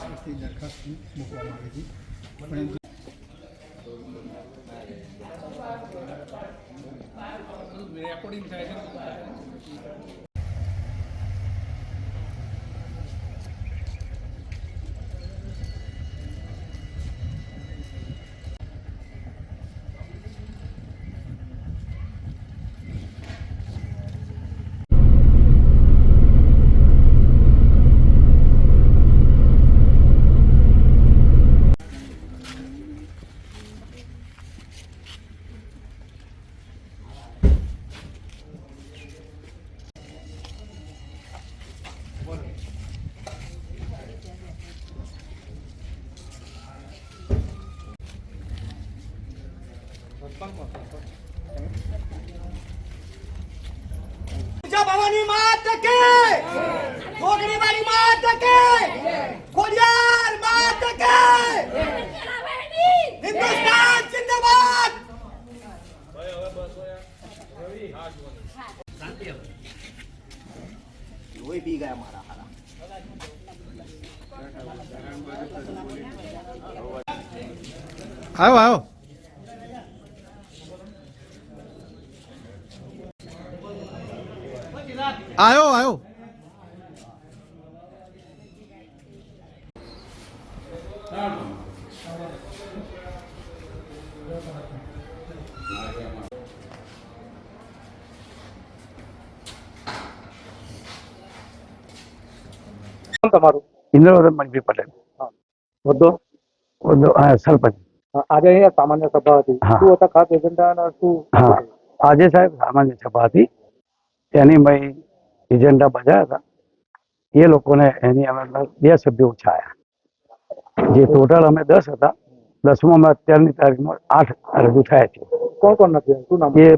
અવિશ્વાસની દરખાસ્ત મૂકવામાં આવી હતી રેકોર્ડિંગ થાય છે. પૂજા ભવાની માત કે? કોકણી વાળી માત કે? ખોડિયાર માત કે? હિન્દુસ્તાન જિંદાબાદ! આવ્યો આવ્યો આવ્યો આવ્યો તમારું? ઇન્દ્રવર્ધન મણિભાઈ પટેલ. હોદ્દો? હોદ્દો, સરપંચ. આજે અહીંયા સામાન્ય સભા હતી. શું હતા? ખાસ એજન્ડા શું? આજે સાહેબ સામાન્ય સભા હતી. તેની મેં એજન્ડા બજાયા હતા. એ લોકોને એની અમે બે સભ્યો ઉછાયા જે ટોટલ અમે દસ હતા. દસમાં અમે અત્યારની તારીખમાં આઠ રજૂ થયા છે. કોણ કોણ નથી? શું નામ એ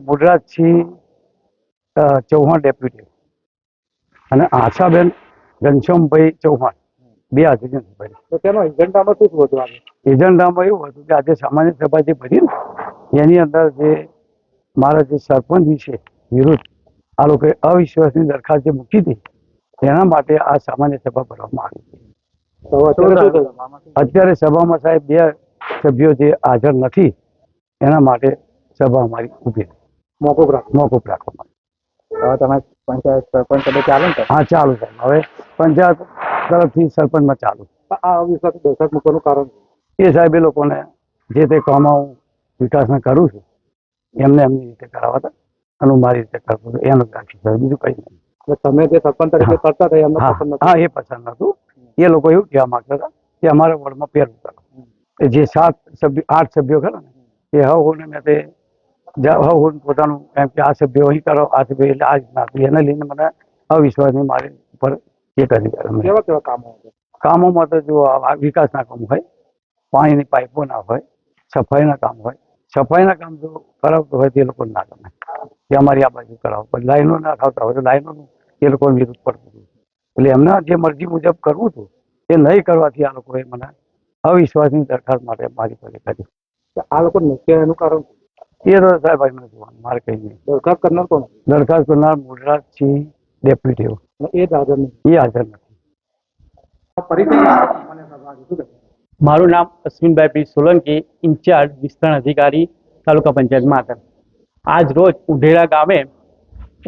અ, ચૌહાણ ડેપ્યુટી. અને આશાબેન ઘનશ્યામભાઈ ચૌહાણ. બે ભાઈ. તો તેનો એજન્ડામાં શું શું હતું આજે? એજન્ડામાં એવું હતું કે આજે સામાન્ય સભા જે ભરી એની અંદર જે મારા જે સરપંચ વિશે વિરુદ્ધ આ લોકોએ અવિશ્વાસની દરખાસ્ત જે મૂકી હતી તેના માટે આ સામાન્ય સભા ભરવામાં આવી અત્યારે સભામાં સાહેબ બે સભ્યો જે હાજર નથી એના માટે સભા અમારી ઊભી. મોકૂફ રાખો. મોકૂફ રાખવામાં તમે પંચાયત સરપંચ તમે ચાલે ને? હા ચાલુ સાહેબ હવે પંચાયત તરફથી સરપંચમાં ચાલુ આ અવિશ્વાસ દર્શક મૂકવાનું કારણ એ સાહેબ એ લોકોને જે તે કામો વિકાસના કરું છું એમને એમની રીતે કરાવવા હતા. અને મારી રીતે કરતો એનું જ રાખી સાહેબ બીજું કઈ નહીં તમે જે સરપંચ તરીકે કરતા હતા એમને પસંદ હા એ પસંદ નતું એ લોકો એવું કહેવા માંગતા હતા કે અમારા વોર્ડમાં પેરું કરો. જે સાત સભ્ય આઠ સભ્યો ખરા ને એ હવ હોને મેં તે જા- હવ હોને પોતાનું એમ કે આ સભ્યો અહીં કરો આ સભ્યો એટલે આ હતું. એને લઈને મને અવિશ્વાસની મારી ઉપર એ કરી કેવા કેવા કામો કામોમાં તો જો વિકાસના કામ હોય પાણીની પાઇપો ના હોય સફાઈના કામ હોય. સફાઈના કામ જો કરાવતો હોય તે લોકો લોકોને ના ગમે. કે અમારી આ બાજુ કરાવો. પણ લાઈનો ના ખાવતા હોય તો લાઈનોનું એ લોકોને વિરુદ્ધ પડતું હતું એટલે એમના જે મરજી મુજબ કરવું હતું એ નહીં કરવાથી આ લોકોએ મને અવિશ્વાસની દરખાસ્ત માટે મારી પાસે કરી આ લોકો નક્કી એનું કારણ એ તો સાહેબ એમને જોવાનું મારે કંઈ નહીં. દરખાસ્ત કરનાર કોણ? દરખાસ્ત કરનાર મુરરાજસિંહ ડેપ્યુટી અને એ હાજર નથી? એ હાજર નથી? મારું નામ અશ્વિનભાઈ પી સોલંકી ઇન્ચાર્જ વિસ્તરણ અધિકારી તાલુકા પંચાયત માતર. આજ રોજ ઉઢેરા ગામે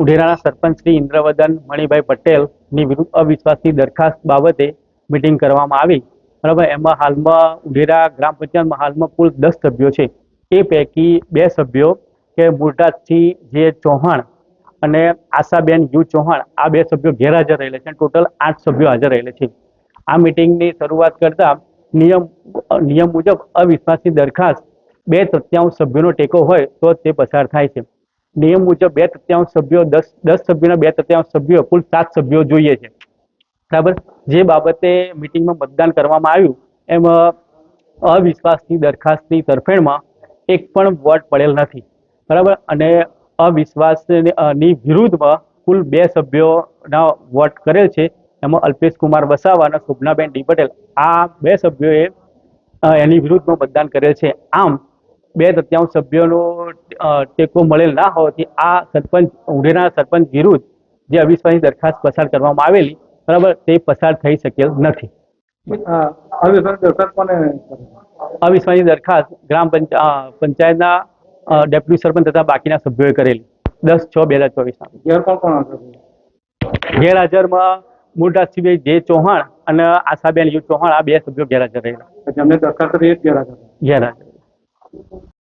ઉઢેરાના સરપંચ શ્રી ઇન્દ્રવદન મણિભાઈ પટેલની વિરુદ્ધ અવિશ્વાસની દરખાસ્ત બાબતે મિટિંગ કરવામાં આવી. બરાબર, એમાં હાલમાં ઉઢેરા ગ્રામ પંચાયતમાં હાલમાં કુલ દસ સભ્યો છે. એ પૈકી બે સભ્યો કે મુરદાસસિંહ જે ચૌહાણ અને આશાબેન યુ ચૌહાણ, આ બે સભ્યો ગેરહાજર રહેલા છે ટોટલ આઠ સભ્યો હાજર રહેલા છે. આ મિટિંગની શરૂઆત કરતા નિયમ નિયમ મુજબ અવિશ્વાસની દરખાસ્ત બે તૃતીયાંશ સભ્યોનો ટેકો હોય તો તે પસાર થાય છે. નિયમ મુજબ બે તૃતીયાંશ સભ્યો, દસ દસ સભ્યોના બે તૃતીયાંશ સભ્યો, કુલ સાત સભ્યો જોઈએ છે. બરાબર? જે બાબતે મિટિંગમાં મતદાન કરવામાં આવ્યું, એમાં અવિશ્વાસની દરખાસ્તની તરફેણમાં એક પણ વોટ પડેલ નથી. બરાબર? અને અવિશ્વાસની વિરુદ્ધમાં કુલ બે સભ્યોના વોટ કરેલ છે. એમાં અલ્પેશ કુમાર વસાવા અને શોભનાબેન ડી પટેલ, આ બે સભ્યોએ એની વિરુદ્ધમાં મતદાન કરેલ છે. આમ બે તૃતીયાંશ સભ્યોનો ટેકો મળેલ ના હોવાથી આ સરપંચ ઉઢેના સરપંચ વિરુદ્ધ જે અવિશ્વાસની દરખાસ્ત પસાર કરવામાં આવેલી બરાબર તે પસાર થઈ શકેલ નથી? અવિશ્વાસની દરખાસ્ત ગ્રામ પંચાયતના ડેપ્યુટી સરપંચ તથા બાકીના સભ્યોએ કરેલી. દસ છ બે હજાર ચોવીસના. ગેરહાજરમાં મૂળરાજસિંહભાઈ જે ચૌહાણ અને આશાબેન યુ ચૌહાણ આ બે સભ્યો ગેરહાજર રહેલા. દરખાસ્ત કરી ગેરહાજર. હતા. ગેરહાજર